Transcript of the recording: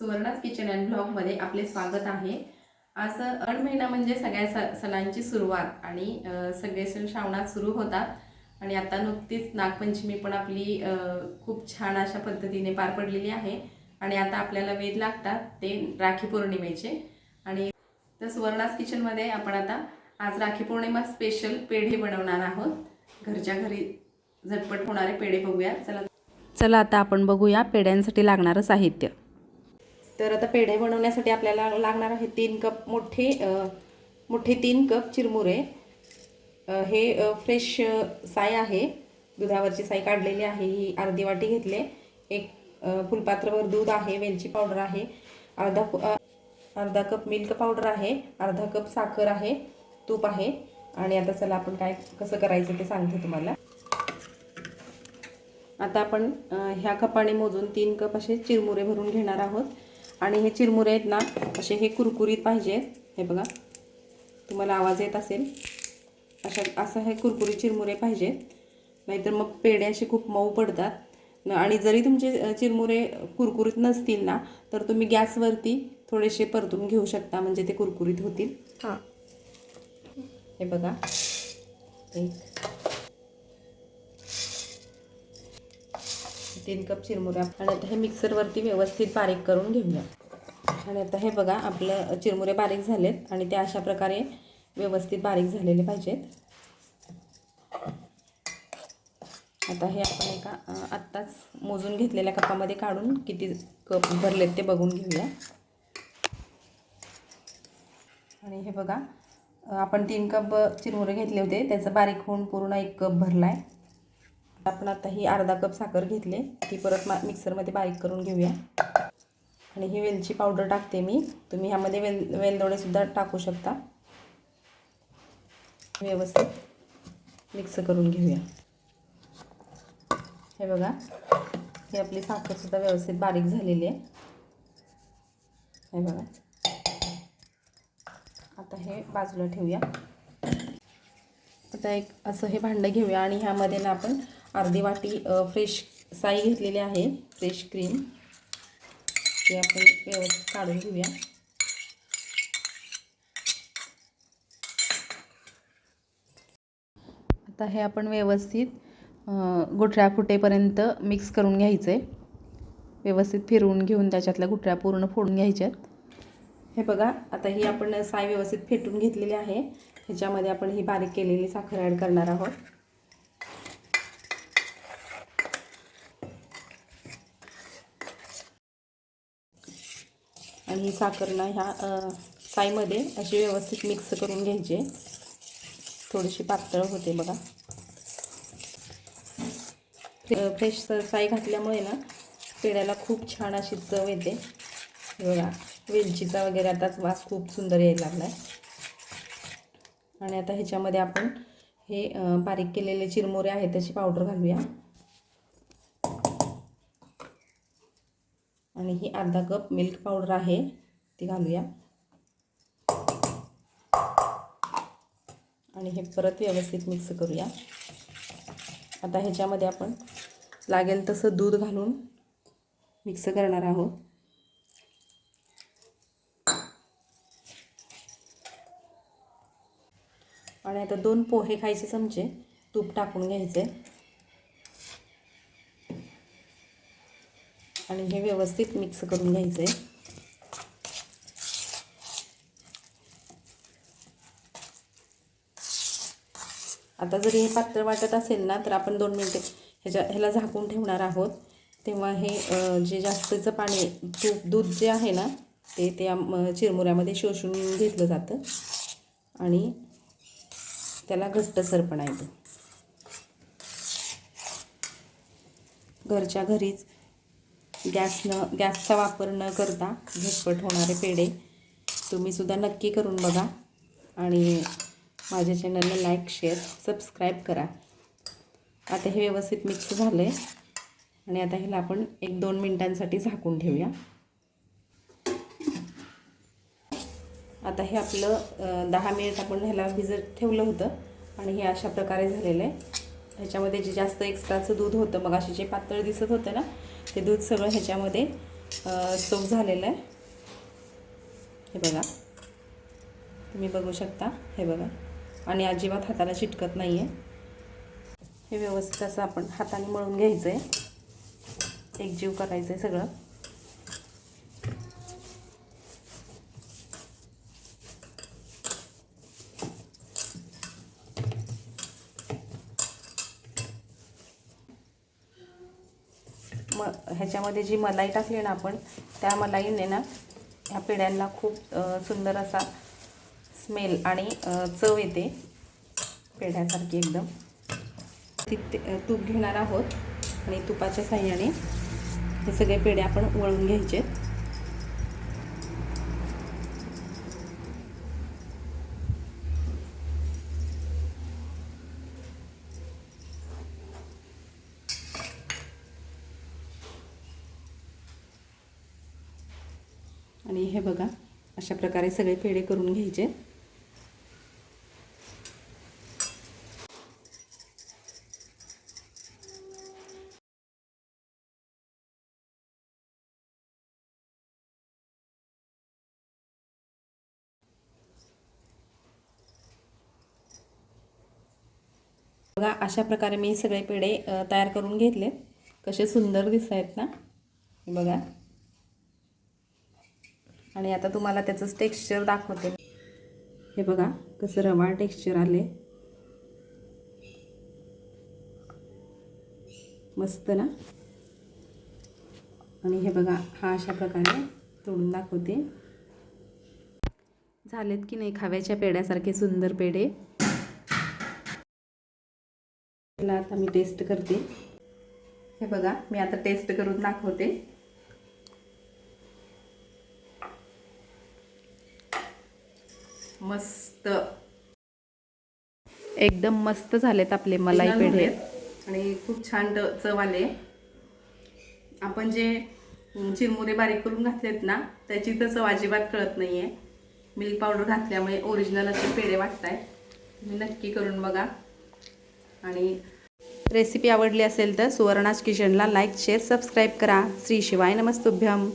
सुवर्णाज kitchen and ब्लॉगमध्ये आपले स्वागत आहे. आज अड महिना म्हणजे सगळ्या स सणांची सुरुवात आणि सगळे सण श्रावणात सुरू होतात. आणि आता नुकतीच नागपंचमी पण आपली खूप छान अशा पद्धतीने पार पडलेली आहे. आणि आता आपल्याला वेध लागतात ते राखी पौर्णिमेचे. आणि तर सुवर्णास किचनमध्ये आपण आता आज राखी पौर्णिमा स्पेशल पेढे बनवणार आहोत. घरच्या घरी झटपट होणारे पेढे बघूया. चला. चला आता आपण बघूया पेढ्यांसाठी लागणारं साहित्य. तर आता पेढे बनवण्यासाठी आपल्याला लागणार आहे तीन कप मोठे मोठे तीन कप चिरमुरे. हे फ्रेश साय आहे. दुधावरची साय काढलेली आहे ही अर्धी वाटी घेतले. एक फुलपात्रवर फुलपात्रभर दूध आहे वेलची पावडर आहे. अर्धा अर्धा कप मिल्क पावडर आहे अर्धा कप साखर आहे तूप आहे. आणि आता चला आपण काय कसं करायचं ते सांगते तुम्हाला. आता आपण ह्या कपाने मोजून तीन कप असे चिरमुरे भरून घेणार आहोत. आणि हे चिरमुरे आहेत ना असे हे कुरकुरीत पाहिजेत हे बघा तुम्हाला आवाज येत असेल. अशा असं हे कुरकुरीत चिरमुरे पाहिजेत नाहीतर मग पेढे असे खूप मऊ पडतात. न- आणि जरी तुमचे चिरमुरे कुरकुरीत नसतील ना तर तुम्ही गॅसवरती थोडेसे परतून घेऊ शकता म्हणजे ते कुरकुरीत होतील. हां. हे बघा. एक. तीन कप चिरमुऱ्या. आणि आता हे मिक्सरवरती व्यवस्थित बारीक करून घेऊया. आणि आता हे बघा आपलं चिरमुरे बारीक झालेत आणि ते अशा प्रकारे व्यवस्थित बारीक झालेले पाहिजेत. आता हे आपण एका आत्ताच मोजून घेतलेल्या कपामध्ये काढून किती कप भरलेत ते बघून घेऊया. आणि हे बघा आपण तीन कप चिरमुरे घेतले होते त्याचं बारीक होऊन पूर्ण एक कप भरला आहे आपण आता ही अर्धा कप साखर घेतले ती परत मा मिक्सरमध्ये बारीक करून घेऊया. आणि ही वेलची पावडर टाकते मी. तुम्ही ह्यामध्ये वेल वेलदोडेसुद्धा टाकू शकता. व्यवस्थित मिक्स करून घेऊया. हे बघा ही आपली साखरसुद्धा व्यवस्थित बारीक झालेली आहे. हे बघा. आता हे बाजूला ठेवूया. आता एक असं हे भांडं घेऊया आणि ह्यामध्ये ना आपण अर्धी वाटी फ्रेश साई घेतलेली आहे फ्रेश क्रीम ते आपण व्यवस्थित काढून घेऊया. आता हे आपण व्यवस्थित गुठळ्या फुटेपर्यंत मिक्स करून घ्यायचं. आहे व्यवस्थित फिरवून घेऊन त्याच्यातल्या गुठळ्या पूर्ण फोडून घ्यायच्यात. हे बघा आता ही आपण साय व्यवस्थित फेटून घेतलेली आहे. ह्याच्यामध्ये आपण ही बारीक केलेली साखर ॲड करणार आहोत. आणि साखरनं ह्या साईमध्ये अशी व्यवस्थित मिक्स करून घ्यायची. थोडीशी पातळ होते बघा. फ्रेश साई घातल्यामुळे ना पेढ्याला खूप छान अशी चव येते. बघा वेलचीचा वगैरे आताच वास खूप सुंदर यायला लागला आहे आणि आता ह्याच्यामध्ये आपण हे बारीक केलेले चिरमोरे आहेत त्याची पावडर घालूया. आणि ही अर्धा कप मिल्क पावडर आहे ती घालूया. आणि हे परत व्यवस्थित मिक्स करूया. आता ह्याच्यामध्ये आपण लागेल तसं दूध घालून मिक्स करणार आहोत. आणि आता दोन पोहे खायचे चमचे तूप टाकून घ्यायचे. आणि हे व्यवस्थित मिक्स करून घ्यायचं आहे आता जरी हे पातळ वाटत असेल ना तर आपण दोन मिनटे ह्याच्या ह्याला झाकून ठेवणार आहोत. तेव्हा हे जे जास्तीचं पाणी तूप दूध जे आहे ना ते त्या चिरमुऱ्यामध्ये शोषून घेतलं जातं. आणि त्याला घट्टसरपणा येतो. घरच्या घरीच गॅस न गॅसचा वापर न करता झटपट होणारे पेढे तुम्हीसुद्धा नक्की करून बघा. आणि माझ्या चॅनलला लाईक शेअर सबस्क्राईब करा. आता हे व्यवस्थित मिक्स झालं आहे आणि आता ह्याला आपण एक दोन मिनटांसाठी झाकून ठेवूया. आता हे आपलं दहा मिनिट आपण ह्याला भिजत ठेवलं होतं. आणि हे अशा प्रकारे झालेलं आहे. ह्याच्यामध्ये जे जास्त एक्स्ट्राचं दूध होतं मग असे जे पातळ दिसत होतं ना ते दूध सगळं ह्याच्यामध्ये सोप झालेलं आहे. हे बघा. तुम्ही बघू शकता. हे बघा. आणि अजिबात हाताला चिटकत नाही आहे हे व्यवस्थित असं आपण हाताने मळून घ्यायचं आहे एकजीव करायचं आहे सगळं. म ह्याच्यामध्ये जी मलाई टाकली ना आपण त्या मलाईने ना ह्या पेढ्यांना खूप सुंदर असा स्मेल आणि चव येते पेढ्यासारखी एकदम. तिथे तूप घेणार आहोत आणि तुपाच्या साह्याने हे सगळे पेढे आपण वळून घ्यायचे. आणि हे बघा अशा प्रकारे सगळे पेढे करून घ्यायचे. बघा अशा प्रकारे मी सगळे पेढे तयार करून घेतले. कसे सुंदर दिसत आहेत ना बघा. आणि आता तुम्हाला त्याचंच टेक्स्चर दाखवते. हे बघा कसं रवाळ टेक्स्चर आले मस्त ना? आणि हे बघा हा अशा प्रकारे तोडून दाखवते. झालेत की नाही खाव्याच्या पेड्यासारखे सुंदर पेढे? त्याला आता मी टेस्ट करते. हे बघा मी आता टेस्ट करून दाखवते. मस्त. एकदम मस्त झालेत आपले मलाई पेढे. आणि खूप छान चव आले. आपण जे चिरमुरे बारीक करून घातलेत ना त्याची तर चव अजिबात कळत नाही आहे मिल्क पावडर घातल्यामुळे ओरिजिनल असे पेढे वाटत आहे तुम्ही नक्की करून बघा. आणि रेसिपी आवडली असेल तर सुवर्णाज किचनला लाईक शेअर सबस्क्राईब करा. श्री शिवाय नमस्तुभ्यम.